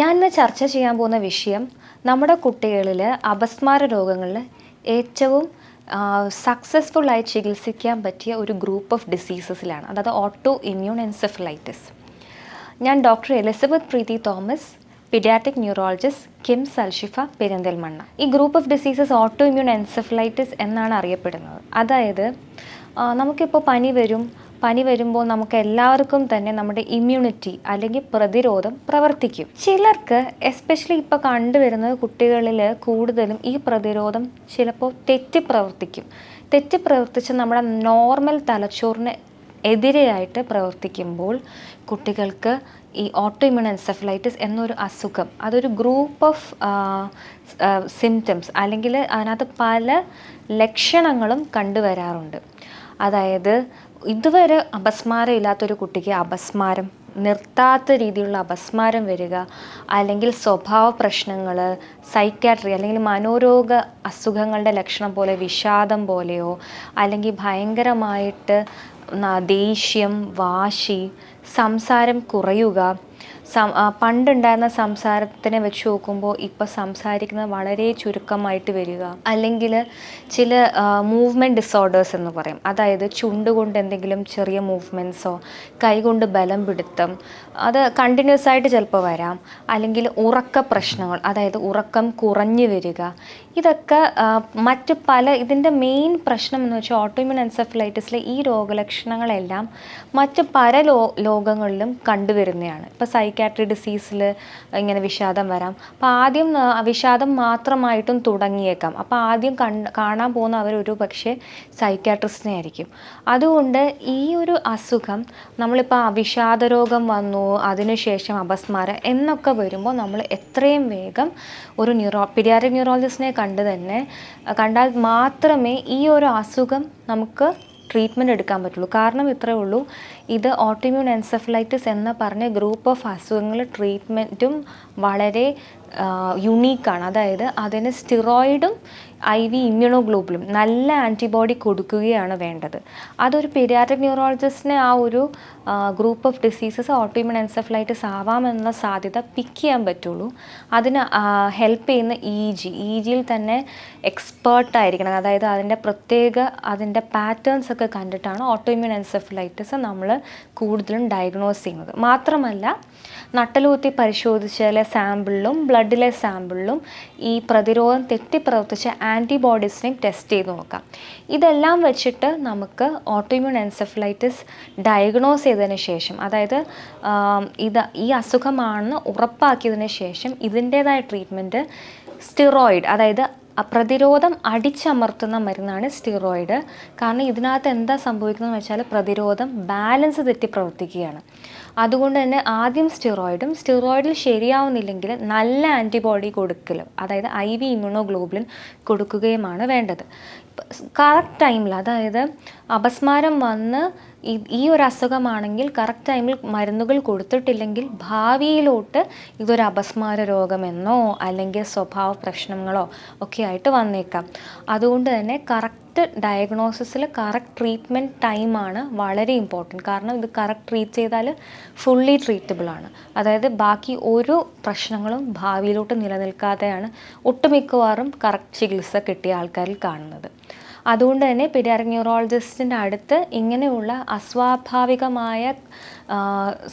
ഞാൻ ഇന്ന് ചർച്ച ചെയ്യാൻ പോകുന്ന വിഷയം നമ്മുടെ കുട്ടികളിൽ അപസ്മാര രോഗങ്ങളിൽ ഏറ്റവും സക്സസ്ഫുള്ളായി ചികിത്സിക്കാൻ പറ്റിയ ഒരു ഗ്രൂപ്പ് ഓഫ് ഡിസീസസിലാണ് അതായത് ഓട്ടോ ഇമ്മ്യൂൺ എൻസെഫലൈറ്റിസ് ഞാൻ doctor Elizabeth Preethi Thomas paediatric neurologist KIMS Al Shifa Perinthalmanna. ഈ group of diseases auto immune encephalitis എന്നാണ് അറിയപ്പെടുന്നത്. അതായത് നമുക്കിപ്പോൾ പനി വരും പനി വരുമ്പോൾ നമുക്ക് എല്ലാവർക്കും തന്നെ നമ്മുടെ ഇമ്മ്യൂണിറ്റി അല്ലെങ്കിൽ പ്രതിരോധം പ്രവർത്തിക്കും. ചിലർക്ക് എസ്പെഷ്യലി ഇപ്പോൾ കണ്ടുവരുന്നത് കുട്ടികളിൽ കൂടുതലും ഈ പ്രതിരോധം ചിലപ്പോൾ തെറ്റി പ്രവർത്തിക്കും. തെറ്റി പ്രവർത്തിച്ച് നമ്മുടെ നോർമൽ തലച്ചോറിന് എതിരെയായിട്ട് പ്രവർത്തിക്കുമ്പോൾ കുട്ടികൾക്ക് ഈ ഓട്ടോഇമ്യൂൺ എൻസെഫലൈറ്റിസ് എന്നൊരു അസുഖം അതൊരു ഗ്രൂപ്പ് ഓഫ് സിംറ്റംസ് അല്ലെങ്കിൽ അതിനകത്ത് പല ലക്ഷണങ്ങളും കണ്ടുവരാറുണ്ട്. അതായത് ഇതുവരെ അപസ്മാരം ഇല്ലാത്തൊരു കുട്ടിക്ക് അപസ്മാരം നിർത്താത്ത രീതിയിലുള്ള അപസ്മാരം വരിക അല്ലെങ്കിൽ സ്വഭാവ പ്രശ്നങ്ങൾ സൈക്കാട്രി അല്ലെങ്കിൽ മനോരോഗ അസുഖങ്ങളുടെ ലക്ഷണം പോലെ വിഷാദം പോലെയോ അല്ലെങ്കിൽ ഭയങ്കരമായിട്ട് ദേഷ്യം വാശി സംസാരം കുറയുക പണ്ടുണ്ടായിരുന്ന സംസാരത്തിനെ വെച്ച് നോക്കുമ്പോൾ ഇപ്പോൾ സംസാരിക്കുന്നത് വളരെ ചുരുക്കമായിട്ട് വരിക. അല്ലെങ്കിൽ ചില മൂവ്മെന്റ് ഡിസോർഡേഴ്സ് എന്ന് പറയും. അതായത് ചുണ്ടുകൊണ്ട് എന്തെങ്കിലും ചെറിയ മൂവ്മെന്റ്സോ കൈകൊണ്ട് ബലം പിടുത്തം അത് കണ്ടിന്യൂസ് ആയിട്ട് ചിലപ്പോൾ വരാം. അല്ലെങ്കിൽ ഉറക്ക പ്രശ്നങ്ങൾ അതായത് ഉറക്കം കുറഞ്ഞു വരിക. ഇതൊക്കെ മറ്റ് പല ഇതിന്റെ മെയിൻ പ്രശ്നം എന്ന് വെച്ചാൽ ഓട്ടോമ്യൂൺ എൻസെഫലൈറ്റിസിലെ ഈ രോഗലക്ഷണങ്ങളെല്ലാം മറ്റ് പല ലോ ലോകങ്ങളിലും കണ്ടുവരുന്നതാണ്. ഇപ്പോൾ സൈക്കാട്രി ഡിസീസിൽ ഇങ്ങനെ വിഷാദം വരാം. അപ്പോൾ ആദ്യം വിഷാദം മാത്രമായിട്ടും തുടങ്ങിയേക്കാം. അപ്പോൾ ആദ്യം കാണാൻ പോകുന്ന അവരൊരു പക്ഷേ സൈക്കാട്രിസ്റ്റിനെ ആയിരിക്കും. അതുകൊണ്ട് ഈ ഒരു അസുഖം നമ്മളിപ്പോൾ വിഷാദ രോഗം വന്നു അതിനുശേഷം അപസ്മാരം എന്നൊക്കെ വരുമ്പോൾ നമ്മൾ എത്രയും വേഗം ഒരു ന്യൂറോ പിഡിയാട്രിക് ന്യൂറോളജിസ്റ്റിനെ കണ്ട് തന്നെ കണ്ടാൽ മാത്രമേ ഈ ഒരു അസുഖം നമുക്ക് ട്രീറ്റ്മെന്റ് എടുക്കാൻ പറ്റുള്ളൂ. കാരണം ഇത്രയേ ഉള്ളൂ ഇത് ഓട്ടോമ്യൂൺ എൻസെഫലൈറ്റിസ് എന്ന പറഞ്ഞ ഗ്രൂപ്പ് ഓഫ് അസുഖങ്ങൾ ട്രീറ്റ്മെന്റും വളരെ യുണീക്കാണ് അതായത് അതിന് സ്റ്റിറോയിഡും ഐ വി ഇമ്മ്യൂണോഗ്ലോബിലും നല്ല ആന്റിബോഡി കൊടുക്കുകയാണ് വേണ്ടത്. അതൊരു പെരിയാറ്റിക് ന്യൂറോളജിസ്റ്റിനെ ആ ഒരു group of diseases autoimmune encephalitis ആവാമെന്ന സാധ്യത പിക്ക് ചെയ്യാൻ പറ്റുള്ളൂ. അതിന് ഹെൽപ്പ് ചെയ്യുന്ന ഇ ജി ഇ ജിയിൽ തന്നെ എക്സ്പേർട്ടായിരിക്കണം അതായത് അതിന്റെ പ്രത്യേക അതിന്റെ പാറ്റേൺസ് ഒക്കെ കണ്ടിട്ടാണ് ഓട്ടോമ്യൂൺ എൻസെഫലൈറ്റിസ് നമ്മൾ കൂടുതലും ഡയഗ്നോസ് ചെയ്യുന്നത്. മാത്രമല്ല നട്ടലുകുത്തി പരിശോധിച്ചാലെ സാമ്പിളിലും ബ്ലഡിലെ സാമ്പിളിലും ഈ പ്രതിരോധം തെറ്റിപ്രവർത്തിച്ച ആന്റിബോഡീസിനെയും ടെസ്റ്റ് ചെയ്ത് നോക്കാം. ഇതെല്ലാം വെച്ചിട്ട് നമുക്ക് ഓട്ടോമ്യൂൺ എൻസെഫലൈറ്റിസ് ഡയഗ്നോസ് ചെയ്തതിന് ശേഷം അതായത് ഇത് ഈ അസുഖമാണെന്ന് ഉറപ്പാക്കിയതിന് ശേഷം ഇതിന്റേതായ ട്രീറ്റ്മെന്റ് സ്റ്റിറോയിഡ് അതായത് പ്രതിരോധം അടിച്ചമർത്തുന്ന മരുന്നാണ് സ്റ്റിറോയിഡ് കാരണം ഇതിനകത്ത് എന്താ സംഭവിക്കുന്നതെന്ന് വെച്ചാൽ പ്രതിരോധം ബാലൻസ് തെറ്റി പ്രവർത്തിക്കുകയാണ്. അതുകൊണ്ട് തന്നെ ആദ്യം സ്റ്റിറോയിഡും സ്റ്റിറോയിഡിൽ ശരിയാവുന്നില്ലെങ്കിൽ നല്ല ആന്റിബോഡി കൊടുക്കലും അതായത് ഐ വി ഇമ്മ്യൂണോഗ്ലോബുലിൻ കൊടുക്കുകയുമാണ് വേണ്ടത്. കറക്റ്റ് ടൈമിൽ അതായത് അപസ്മാരം വന്ന് ഈ- ഒരു അസുഖമാണെങ്കിൽ കറക്റ്റ് ടൈമിൽ മരുന്നുകൾ കൊടുത്തിട്ടില്ലെങ്കിൽ ഭാവിയിലോട്ട് ഇതൊരു അപസ്മാര രോഗമെന്നോ അല്ലെങ്കിൽ സ്വഭാവ പ്രശ്നങ്ങളോ ഒക്കെ ആയിട്ട് വന്നേക്കാം. അതുകൊണ്ട് തന്നെ കറക്റ്റ് ഡയഗ്നോസിസിൽ കറക്റ്റ് ട്രീറ്റ്മെന്റ് ടൈമാണ് വളരെ ഇമ്പോർട്ടന്റ് കാരണം ഇത് കറക്റ്റ് ട്രീറ്റ് ചെയ്താൽ ഫുള്ളി ട്രീറ്റബിൾ ആണ്. അതായത് ബാക്കി ഒരു പ്രശ്നങ്ങളും ഭാവിയിലോട്ട് നിലനിൽക്കാതെയാണ് ഒട്ടുമിക്കവാറും കറക്റ്റ് ചികിത്സ കിട്ടിയ ആൾക്കാരിൽ കാണുന്നത്. അതുകൊണ്ട് തന്നെ പീഡിയാട്രിക് ന്യൂറോളജിസ്റ്റിന്റെ അടുത്ത് ഇങ്ങനെയുള്ള അസ്വാഭാവികമായ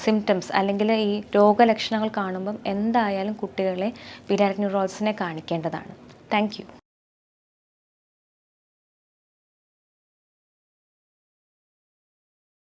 സിംറ്റംസ് അല്ലെങ്കിൽ ഈ രോഗലക്ഷണങ്ങൾ കാണുമ്പം എന്തായാലും കുട്ടികളെ പീഡിയാട്രിക് ന്യൂറോളജിസ്റ്റിനെ കാണിക്കേണ്ടതാണ്. താങ്ക്